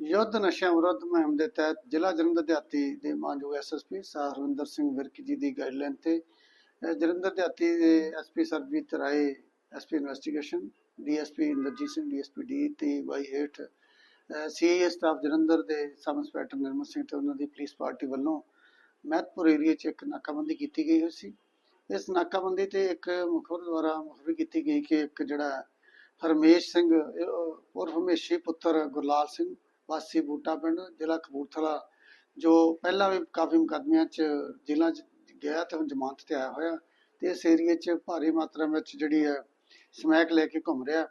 ਯੁੱਧ ਨਸ਼ਿਆਂ ਵਿਰੁੱਧ ਮੁਹਿੰਮ ਦੇ ਤਹਿਤ ਜ਼ਿਲ੍ਹਾ ਜਲੰਧਰ ਦਿਹਾਤੀ ਦੇ ਮਾਨਯੋਗ ਐਸਐਸਪੀ ਹਰਵਿੰਦਰ ਸਿੰਘ ਵਿਰਕ ਜੀ ਦੀ ਗਾਈਡਲਾਈਨ ਤੇ ਜਲੰਧਰ ਦਿਹਾਤੀ ਦੇ SP Sarabjit Rai SP investigation DSP Inderjit Singh DSP D ਤੇ ਵਾਈ ਹੇਠ ਸੀਆਈਏ ਸਟਾਫ ਜਲੰਧਰ ਦੇ ਸਬ ਇੰਸਪੈਕਟਰ ਨਿਰਮਲ ਸਿੰਘ ਤੇ ਉਹਨਾਂ ਦੀ ਪੁਲਿਸ ਪਾਰਟੀ ਵੱਲੋਂ ਮਹਿਤਪੁਰ ਏਰੀਆ 'ਚ ਇੱਕ ਨਾਕਾਬੰਦੀ ਕੀਤੀ ਗਈ ਹੋਈ ਸੀ। ਇਸ ਨਾਕਾਬੰਦੀ ਤੇ ਇੱਕ ਮੁਖਬਰ ਦੁਆਰਾ ਮੁਖਬਰੀ ਕੀਤੀ ਗਈ ਕਿ ਇੱਕ ਜਿਹੜਾ ਹਰਮੇਸ਼ ਸਿੰਘ ਅਹ ਉਰਫ ਹਮੇਸ਼ੀ ਪੁੱਤਰ ਗੁਰਲਾਲ ਸਿੰਘ ਵਾਸੀ ਬੂਟਾ ਪਿੰਡ, ਜ਼ਿਲ੍ਹਾ ਕਪੂਰਥਲਾ, ਜੋ ਪਹਿਲਾਂ ਵੀ ਕਾਫੀ ਮੁਕੱਦਮਿਆਂ 'ਚ ਜੇਲ੍ਹਾਂ 'ਚ ਗਿਆ ਤੇ ਹੁਣ ਜ਼ਮਾਨਤ ਤੇ ਆਇਆ ਹੋਇਆ। ਤੇ ਇਸ ਏਰੀਏ 'ਚ ਭਾਰੀ ਮਾਤਰਾ ਵਿੱਚ ਜਿਹੜੀ ਹੈ, ਸਮੈਕ ਲੈ ਕੇ ਘੁੰਮ ਰਿਹਾ।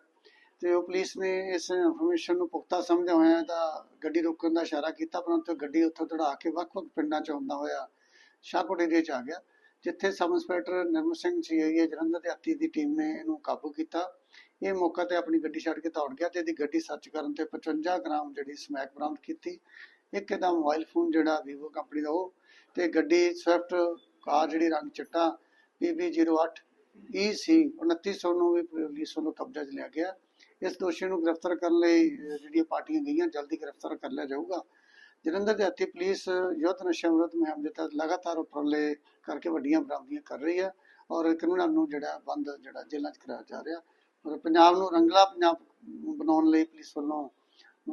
ਤੇ ਉਹ ਪੁਲਿਸ ਨੇ ਇਸ ਇਨਫੋਰਮੇਸ਼ਨ ਨੂੰ ਪੁਖਤਾ ਸਮਝਿਆ ਹੋਇਆ ਤਾਂ ਗੱਡੀ ਰੋਕਣ ਦਾ ਇਸ਼ਾਰਾ ਕੀਤਾ, ਪਰੰਤੂ ਗੱਡੀ ਉੱਥੋਂ ਦੜਾ ਕੇ ਵੱਖ-ਵੱਖ ਪਿੰਡਾਂ 'ਚ ਆਉਂਦਾ ਹੋਇਆ ਸ਼ਾਹਕੋਟ ਏਰੀਏ 'ਚ ਆ ਗਿਆ, ਜਿੱਥੇ sub inspector Nirmal Singh CIA Jalandhar ਦੇ ਹਾਤੀ ਦੀ ਟੀਮ ਨੇ ਇਹਨੂੰ ਕਾਬੂ ਕੀਤਾ। ਇਹ ਮੌਕਾ ਤੇ ਆਪਣੀ ਗੱਡੀ ਛੱਡ ਕੇ ਦੌੜ ਗਿਆ ਤੇ ਇਹਦੀ ਗੱਡੀ ਸਰਚ ਕਰਨ ਤੇ 55 ਗ੍ਰਾਮ ਜਿਹੜੀ ਸਮੈਕ ਬਰਾਮਦ ਕੀਤੀ। ਇੱਕ ਇਹਦਾ ਮੋਬਾਈਲ ਫੋਨ ਜਿਹੜਾ ਵੀਵੋ ਕੰਪਨੀ ਦਾ ਉਹ ਤੇ ਗੱਡੀ ਸਵਿਫਟ ਕਾਰ ਜਿਹੜੀ ਰੰਗ ਚਿੱਟਾ PB08 EC 2900 ਨੂੰ ਵੀ ਪੁਲਿਸ ਵੱਲੋਂ ਕਬਜ਼ਾ 'ਚ ਲਿਆ ਗਿਆ। ਇਸ ਦੋਸ਼ੀ ਨੂੰ ਗ੍ਰਿਫਤਾਰ ਕਰਨ ਲਈ ਜਿਹੜੀਆਂ ਪਾਰਟੀਆਂ ਗਈਆਂ, ਜਲਦੀ ਗ੍ਰਿਫਤਾਰ ਕਰ ਲਿਆ ਜਾਊਗਾ। ਜਲੰਧਰ ਦੇ ਹੱਥੀ ਪੁਲਿਸ ਯੁੱਧ ਨਸ਼ਾ ਵਿਰੁੱਧ ਮੁਹਿੰਮ ਦੇ ਤਹਿਤ ਲਗਾਤਾਰ ਉਪਰਾਲੇ ਕਰਕੇ ਵੱਡੀਆਂ ਬਰਾਮਦੀਆਂ ਕਰ ਰਹੀ ਹੈ ਔਰ ਕਾਨੂੰਨਾਂ ਨੂੰ ਜਿਹੜਾ ਬੰਦ ਜਿਹੜਾ ਜੇਲ੍ਹਾਂ 'ਚ ਕਰਾਇਆ ਜਾ ਰਿਹਾ। ਪੰਜਾਬ ਨੂੰ ਰੰਗਲਾ ਪੰਜਾਬ ਬਣਾਉਣ ਲਈ ਪੁਲਿਸ ਵੱਲੋਂ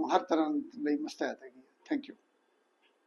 ਹਰ ਤਰ੍ਹਾਂ ਲਈ ਮੁਸਤੈਦ ਹੈਗੀ ਥੈਂਕ ਯੂ